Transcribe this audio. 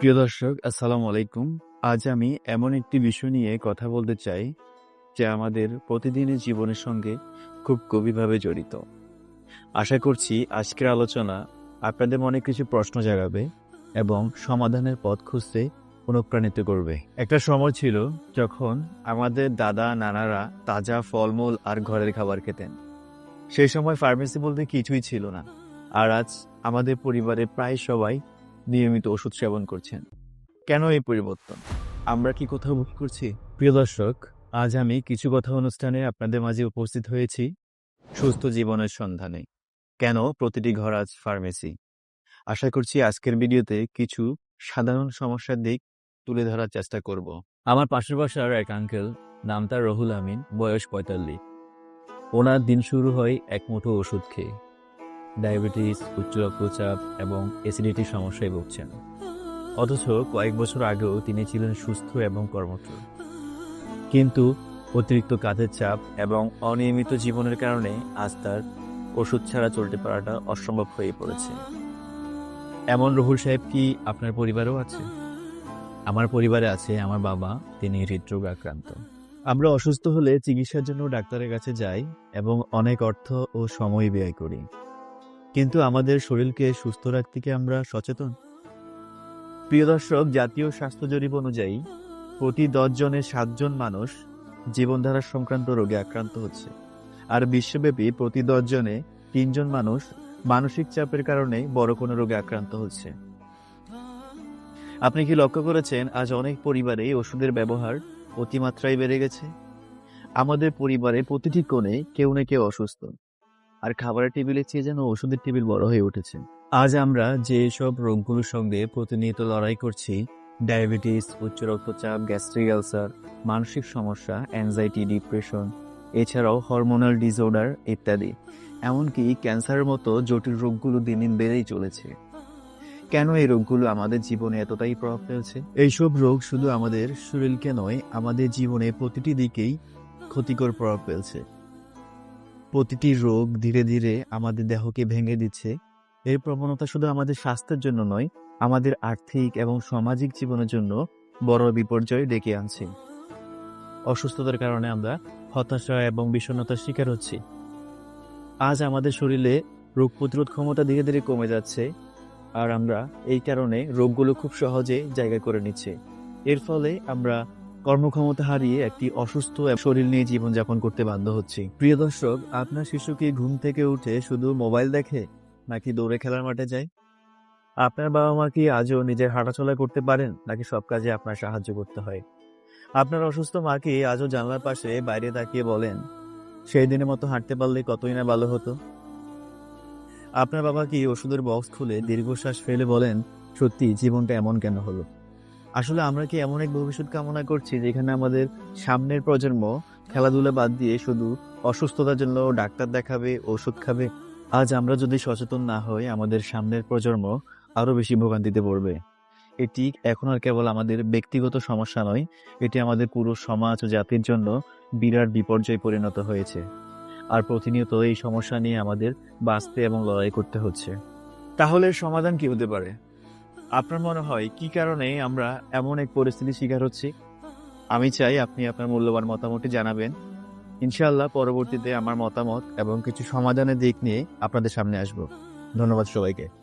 প্রিয় দর্শক, আসসালামু আলাইকুম। আজ আমি এমন একটি বিষয় নিয়ে কথা বলতে চাই, যা আমাদের প্রতিদিনের জীবনের সঙ্গে খুব গভীরভাবে জড়িত। আশা করছি আজকের আলোচনা আপনাদের মনে কিছু প্রশ্ন জাগাবে এবং সমাধানের পথ খুঁজতে অনুপ্রাণিত করবে। একটা সময় ছিল যখন আমাদের দাদা, নানারা তাজা ফলমূল আর ঘরের খাবার খেতেন। সেই সময় ফার্মেসি বলতে কিছুই ছিল না। আর আজ আমাদের পরিবারে প্রায় সবাই নিয়মিত ওষুধ সেবন করছেন। কেন এই পরিবর্তন? আমরা কি কোথাও ভুল করছি? প্রিয় দর্শক, আজ আমি কিছু কথা অনুষ্ঠানে আপনাদের মাঝে উপস্থিত হয়েছি সুস্থ জীবনের সন্ধানে। কেন প্রতিটি ঘর আজ ফার্মেসি আশা করছি আজকের ভিডিওতে কিছু সাধারণ সমস্যার দিক তুলে ধরার চেষ্টা করব। আমার পাশের বাসার এক আঙ্কেল নাম তার রহুল আমিন, বয়স পঁয়তাল্লিশ। ওনার দিন শুরু হয় এক মুঠো ওষুধ খেয়ে। ডায়াবেটিস, উচ্চ রক্তচাপ এবং অ্যাসিডিটির সমস্যায় ভুগছেন। অথচ কয়েক বছর আগেও তিনি ছিলেন সুস্থ এবং কর্মঠ। কিন্তু অতিরিক্ত কাজের চাপ এবং অনিয়মিত জীবনের কারণে আজ তার ওষুধ ছাড়া চলতে পারাটা অসম্ভব হয়ে পড়েছে। এমন রহুল সাহেব কি আপনার পরিবারেও আছে? আমার পরিবারে আছে আমার বাবা, তিনি হৃদরোগ আক্রান্ত। আমরা অসুস্থ হলে চিকিৎসার জন্য ডাক্তারের কাছে যাই এবং অনেক অর্থ ও সময় ব্যয় করি। কিন্তু আমাদের শরীরকে সুস্থ রাখতে কি আমরা সচেতন? প্রিয় দর্শক, জাতীয় স্বাস্থ্য জরিপ অনুযায়ী, প্রতি দশ জনে সাতজন মানুষ জীবনধারা সংক্রান্ত রোগে আক্রান্ত হচ্ছে। আর বিশ্বব্যাপী প্রতি দশ জনে তিনজন মানুষ মানসিক চাপের কারণে বড় কোনো রোগে আক্রান্ত হচ্ছে। আপনি কি লক্ষ্য করেছেন, আজ অনেক পরিবারে ওষুধের ব্যবহার অতিমাত্রায় বেড়ে গেছে? আমাদের পরিবারে প্রতিটি কোণে কেউ না কেউ অসুস্থ। আর খাবারের টেবিলের চেয়ে যেন ওষুধের টেবিল বড় হয়ে উঠেছে। আজ আমরা যে সব রোগগুলোর সঙ্গে প্রতিনিয়ত লড়াই করছি, ডায়াবেটিস, উচ্চ রক্তচাপ, গ্যাস্ট্রিক আলসার, মানসিক সমস্যা অ্যাংজাইটি ডিপ্রেশন এছাড়াও হরমোনাল ডিসঅর্ডার ইত্যাদি, এমনকি ক্যান্সারের মতো জটিল রোগগুলো দিন দিন বেড়েই চলেছে। কেন এই রোগগুলো আমাদের জীবনে এতটাই প্রভাব ফেলছে? এইসব রোগ শুধু আমাদের শরীরকে নয়, আমাদের জীবনে প্রতিটি দিকেই ক্ষতিকর প্রভাব ফেলছে। প্রতিটি রোগ ধীরে ধীরে আমাদের দেহকে ভেঙে দিচ্ছে। এর প্রবণতা শুধু আমাদের স্বাস্থ্যের জন্য নয়, আমাদের আর্থিক এবং সামাজিক জীবনের জন্য বড় বিপর্যয় ডেকে আনছে। অসুস্থতার কারণে আমরা হতাশা এবং বিষণ্ণতার শিকার হচ্ছি। আজ আমাদের শরীরে রোগ প্রতিরোধ ক্ষমতা ধীরে ধীরে কমে যাচ্ছে আর আমরা এই কারণে রোগগুলো খুব সহজে জায়গা করে নিচ্ছে। এর ফলে আমরা কর্মক্ষমতা হারিয়ে একটি অসুস্থ শরীর নিয়ে জীবনযাপন করতে বাধ্য হচ্ছি। প্রিয় দর্শক, আপনার শিশু কি ঘুম থেকে উঠে শুধু মোবাইল দেখে নাকি দৌড়ে খেলার মাঠে যায়? আপনার বাবা মা কি আজও নিজের হাঁটাচলা করতে পারেন, নাকি সব কাজে আপনার সাহায্য করতে হয়? আপনার অসুস্থ মাকে আজও জানলার পাশে বাইরে তাকিয়ে বলেন, সেই দিনের মতো হাঁটতে পারলে কতই না ভালো হতো? আপনার বাবা কি ওষুধের বক্স খুলে দীর্ঘশ্বাস ফেলে বলেন, সত্যি, জীবনটা এমন কেন হলো? আসলে আমরা কি এমন এক ভবিষ্যৎ কামনা করছি যেখানে আমাদের সামনের প্রজন্ম খেলাধুলা বাদ দিয়ে শুধু অসুস্থতার জন্য ডাক্তার দেখাবে, ওষুধ খাবে? আজ আমরা যদি সচেতন না হই, আমাদের সামনের প্রজন্ম আরও বেশি ভোগান্তিতে পড়বে। এটি এখন আর কেবল আমাদের ব্যক্তিগত সমস্যা নয়, এটি আমাদের পুরো সমাজ ও জাতির জন্য বিরাট বিপর্যয় পরিণত হয়েছে। আর প্রতিনিয়ত এই সমস্যা নিয়ে আমাদের বাঁচতে এবং লড়াই করতে হচ্ছে। তাহলে সমাধান কি হতে পারে? আপনার মনে হয় কি কারণে আমরা এমন এক পরিস্থিতির শিকার হচ্ছি? আমি চাই আপনি আপনার মূল্যবান মতামতটি জানাবেন। ইনশাআল্লাহ পরবর্তীতে আমার মতামত এবং কিছু সমাধানের দিক নিয়ে আপনাদের সামনে আসব। ধন্যবাদ সবাইকে।